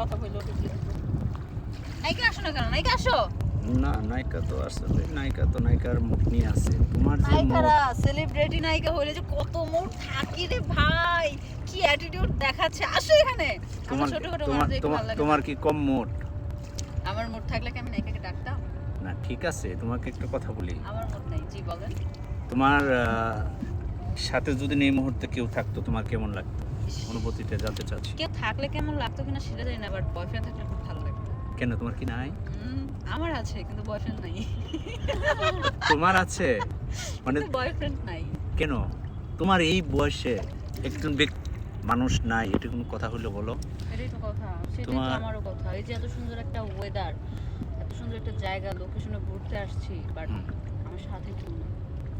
কথা বলল নাইকা আসো না কেন? নাইকা আসো। না নায়িকা তো আসলে নায়িকা তো নায়িকার মুখ নিয়ে আছে। তোমার যে নায়িকারা সেলিব্রিটি নায়িকা হলে যে কত মোট থাকি রে ভাই। কি অ্যাটিটিউড দেখাচ্ছে? আসো এখানে। আমার ছোটখাটো তোমার মানুষ তোমার কি কম মোট আমার মোট থাকলে কি আমি নায়িকাকে ডাকতাম? না ঠিক আছে তোমাকে একটা কথা বলি। আমার মোট নাই জি বলেন। তোমার সাথে যদি এই মুহূর্তে কেউ থাকতো তোমার কেমন লাগতো? অনুভূতিটা জানতে চাচ্ছি। কেউ থাকলে কেমন লাগতো কিনা সেটা জানি না বাট বয়ফ্রেন্ড থাকলে খুব ভালো লাগতো। কেন তোমার কি নাই? আমার আছে কিন্তু বয়ফ্রেন্ড নাই। তোমার আছে? মানে বয়ফ্রেন্ড নাই। কেন? তোমার এই বয়সে একজন ব্যক্তি মানুষ নাই এটা কোনো কথা হলো বলো। এটাই তো কথা সেটাই তো আমারও কথা। এই যে এত সুন্দর একটা ওয়েদার এত সুন্দর একটা জায়গা লোকেশনে ঘুরতে আসছি বাট আমার সাথে কেউ নেই।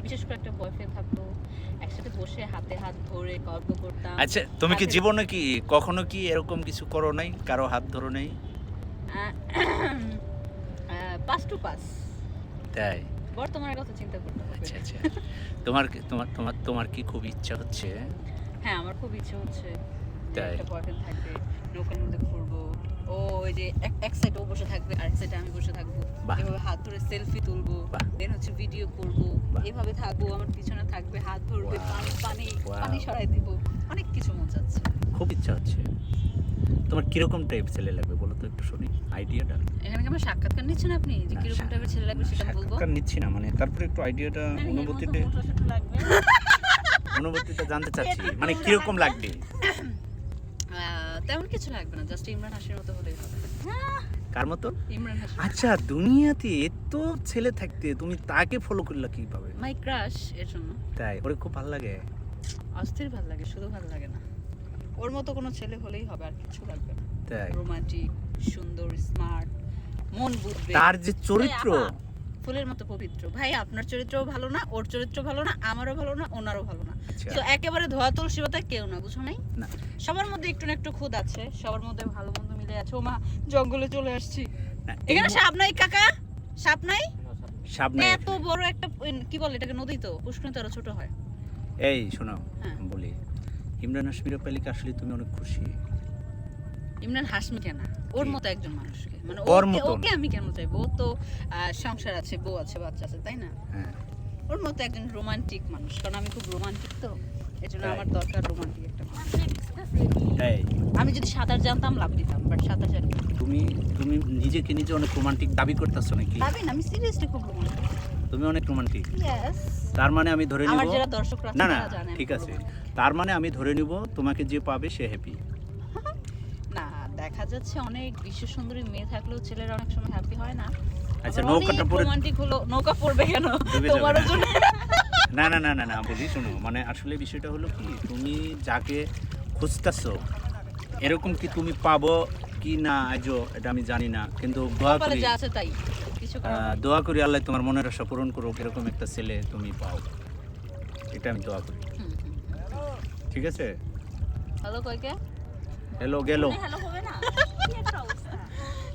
বিশেষ করে একটা বয়ফ্রেন্ড থাকতো একসাথে বসে হাতে হাত ধরে গল্প করতাম। আচ্ছা তুমি কি জীবনে কি কখনো কি এরকম কিছু করো নাই? কারও হাত ধরো নাই? পাস টু পাস তাই? বর্তমানের কথা চিন্তা করতে আচ্ছা আচ্ছা। তোমার তোমার তোমার তোমার কি খুব ইচ্ছা হচ্ছে? হ্যাঁ আমার খুব ইচ্ছে হচ্ছে। তাই? একটা বয়ফ্রেন্ড থাকবে নৌকার মধ্যে ঘুরবো ও ওই যে এক- সাইডে ও বসে থাকবে আর এক সাইডে আমি বসে থাকব। এভাবে হাত ধরে সেলফি তুলবো। দেন হচ্ছে ভিডিও করব। এভাবে থাকব আমার পিছনে থাকবে হাত ধরবে পানি পানি. পানি সরাই দিব। অনেক কিছু মন খুব ইচ্ছা হচ্ছে। তোমার কীরকম টাইপ ছেলে লাগবে বলো তো একটু শুনি আইডিয়াটা এখানে কি আমার সাক্ষাৎকার নিচ্ছেন আপনি? যে কীরকম টাইপের ছেলে লাগবে সেটা বলব? সাক্ষাৎকার নিচ্ছি না মানে তারপরে একটু আইডিয়াটা অনুভূতিটা অনুভূতিটা জানতে চাচ্ছি মানে কীরকম লাগবে? তেমন কিছু লাগবে না জাস্ট ইমরান হাসির মতো হলেই হবে। কার মতো? ইমরান হাসি আচ্ছা দুনিয়াতে এত ছেলে থাকতে তুমি তাকে ফলো করলে কীভাবে? মাই ক্রাশ এর জন্য। তাই? ওরে খুব ভালো লাগে। অস্থির ভালো লাগে শুধু ভালো লাগে না। ওর মতো কোনো ছেলে হলেই হবে আর কিছু লাগবে না। তাই। রোমান্টিক সুন্দর স্মার্ট মন বুঝবে তার যে চরিত্র ফুলের মতো পবিত্র। ভাই আপনার চরিত্রও ভালো না ওর চরিত্র ভালো না আমারও ভালো না ওনারও ভালো না। আচ্ছা, তো একেবারে ধোয়া তুলসী পাতা কেউ না বুঝো নাই? সবার মধ্যে একটু না একটু খুদ আছে সবার মধ্যে ভালো মন্দ মিলে আছে। ও মা জঙ্গলে চলে আসছি। এখানে সাপ নাই কাকা? সাপ নাই? সামনে না, এত বড় একটা কি বলে এটাকে নদী তো পুষ্করিণী তো আরও ছোট হয়। এই শোনো হ্যাঁ। বলি। ইমরান হাসমিরা পালিকা আসলে তুমি অনেক খুশি? ইমরান হাসমি কেন ওর মতো একজন মানুষকে। মানে ওর ওকে- মতন? ওকে আমি কেন চাইব? ও তো সংসার আছে বউ আছে বাচ্চা আছে তাই না? হ্যাঁ। ওর মতো একজন রোমান্টিক মানুষ। কারণ আমি খুব রোমান্টিক তো এই জন্য তাই? আমার দরকার রোমান্টিক একটা মানুষ। আমি যদি সাঁতার জানতাম লাভ দিতাম বাট সাঁতার জানি তুমি তুমি নিজেকে নিজে অনেক রোমান্টিক দাবি করতেছো নাকি? ভাবি না আমি সিরিয়াসলি খুব রোমান্টিক তুমি অনেক রোমান্টিক ইয়েস তার মানে আমি ধরে আমার নিব যারা দর্শকরা না না ঠিক আছে। তার মানে আমি ধরে নিব তোমাকে যে পাবে সে হ্যাপি দেখা যাচ্ছে অনেক বিশ্ব সুন্দরী মেয়ে থাকলেও ছেলেরা অনেক সময় হ্যাপি হয় না। আচ্ছা নৌকাটা পরে রোমান্টিক হলো নৌকা পড়বে কেন? না। জন্য না না না না না বলি শোনো মানে আসলে বিষয়টা হলো কি তুমি যাকে খুঁজতেছো এরকম কি তুমি পাবো কি না আজও এটা আমি জানি না কিন্তু দোয়া করি যা আছে তাই দোয়া করি আল্লাহ তোমার মনের আশা পূরণ করুক এরকম একটা ছেলে তুমি পাও। এটা আমি দোয়া করি। ঠিক আছে? হ্যালো কইকে হ্যালো গেল। হ্যালো হবে না?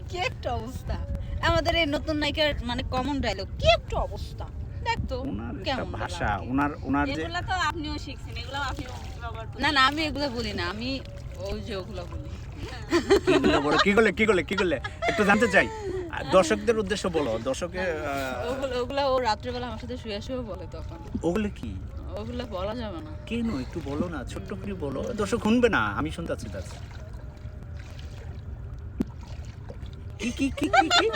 কি একটা অবস্থা? আমাদের এই নতুন নায়িকার মানে কমন ডায়লগ কি একটা অবস্থা? দেখ তো ওনার একটা কেমন ভাষা ওনার ওনার যে এগুলো তো আপনিও শিখছেন এগুলো আপনিও না না আমি এগুলো বলি না আমি ওই যে ওগুলো বলি। কি করলে কি করলে কি করলে? একটু জানতে চাই। আর দর্শকদের উদ্দেশ্য বলো দর্শকের ওগুলো ওগুলো ও রাত্রেবেলা আমার সাথে শুয়ে শুয়ে বলে তখন। ওগুলো কি? ওগুলো বলা যাবে না। কেন? একটু বলো না ছোট্ট করে বলো। দর্শক শুনবে না আমি শুনতে তার কি কি কি কি কি?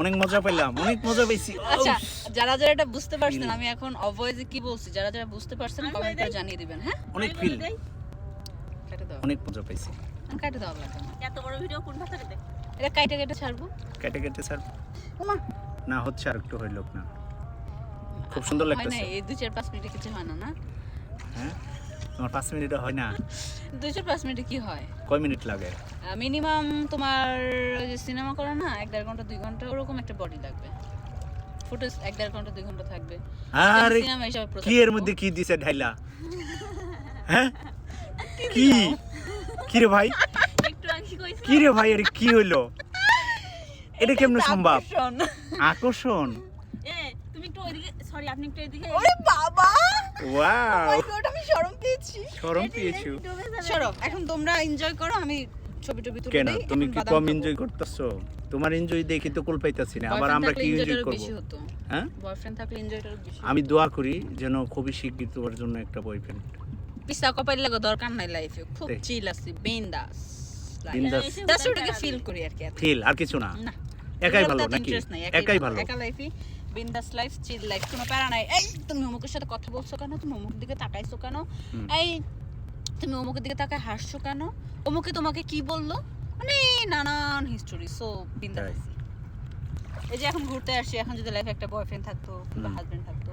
অনেক মজা পেলাম অনেক মজা পেয়েছি আচ্ছা যারা যারা এটা বুঝতে পারছেন আমি এখন অভয়েসে কি বলছি যারা যারা বুঝতে পারছেন কমেন্ট করে জানিয়ে দিবেন হ্যাঁ? অনেক ফিল। কেটে দাও। অনেক মজা পেয়েছি কেটে দাও লাগবে এত বড় ভিডিও কোন ভাষাতে দেখ। এটা কাইটে কেটে ছাড়বো। কেটে কেটে ওমা না হচ্ছে আর একটু হইল না। খুব সুন্দর না লাগতেছে। এই দুই চার পাঁচ মিনিটে কিছু হয় না না? হ্যাঁ? তোমার পাঁচ মিনিটে হয় না? দুই চার পাঁচ মিনিটে কি হয়? কয় মিনিট লাগে? মিনিমাম তোমার ওই যে সিনেমা করে না এক দেড় ঘণ্টা দুই ঘণ্টা ওরকম একটা বডি লাগবে। ফুটেজ এক দেড় ঘণ্টা দুই ঘণ্টা থাকবে। আরে কি এর মধ্যে কি দিছে ঢাইলা? হ্যাঁ? কি কি? রে ভাই? কি রে ভাই এটা কি হইল? এটা কেমনে সম্ভব? আকর্ষণ। তুমি একটু ওইদিকে সরি আপনি একটু এদিকে ওরে বাবা! ওয়াও Oh আমি শরম পেয়েছি। শরম পেয়েছ। এখন তোমরা এনজয় করো আমি ছবি টবি তুলে কেন? তুমি কি কম এনজয় করতেছো? তোমার এনজয় দেখি তো কুল পাইতাছি না আবার আমরা কি এনজয় করব? হ্যাঁ? বয়ফ্রেন্ড থাকলে এনজয়টারও বেশি আমি দোয়া করি যেন খুবই শিগগির তোমার জন্য একটা বয়ফ্রেন্ড পিসা কপাইল লাগা দরকার নাই লাইফে খুব চিল আছে বিন্দাস বিন্দাস। এসে দাস ওটাকে ফিল করি আর কি ফিল আর কিছু না। না। একাই ভালো নাকি? একাই ভালো। একা লাইফই বিন্দাস লাইফ চিল লাইফ কোনো প্যারা নাই। এই তুমি অমুকের সাথে কথা বলছো কেন? তুমি অমুক দিকে তাকাইছো কেন? এই তুমি অমুকের দিকে তাকায় হাসছো কেন? অমুকে তোমাকে কি বলল? মানে নানান হিস্টোরি সো বিন্দাস এই যে এখন ঘুরতে আসি এখন যদি লাইফে একটা বয়ফ্রেন্ড থাকতো বা হাজবেন্ড থাকতো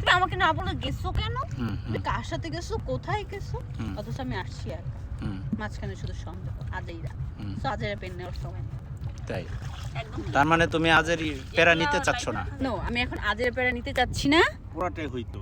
তুমি আমাকে না বলে গেছো কেন? তুমি কার সাথে গেছো? কোথায় গেছো? অথচ আমি আসছি আর হুম, মাঝখানে শুধু সন্দেহ আজেইরা হুম, সো আজেরা পেন নেওয়ার সময়। তাই। তার মানে তুমি আজের প্যারা নিতে চাচ্ছ না? আমি এখন আজের প্যারা নিতে চাচ্ছি না। পুরাটাই হইতো।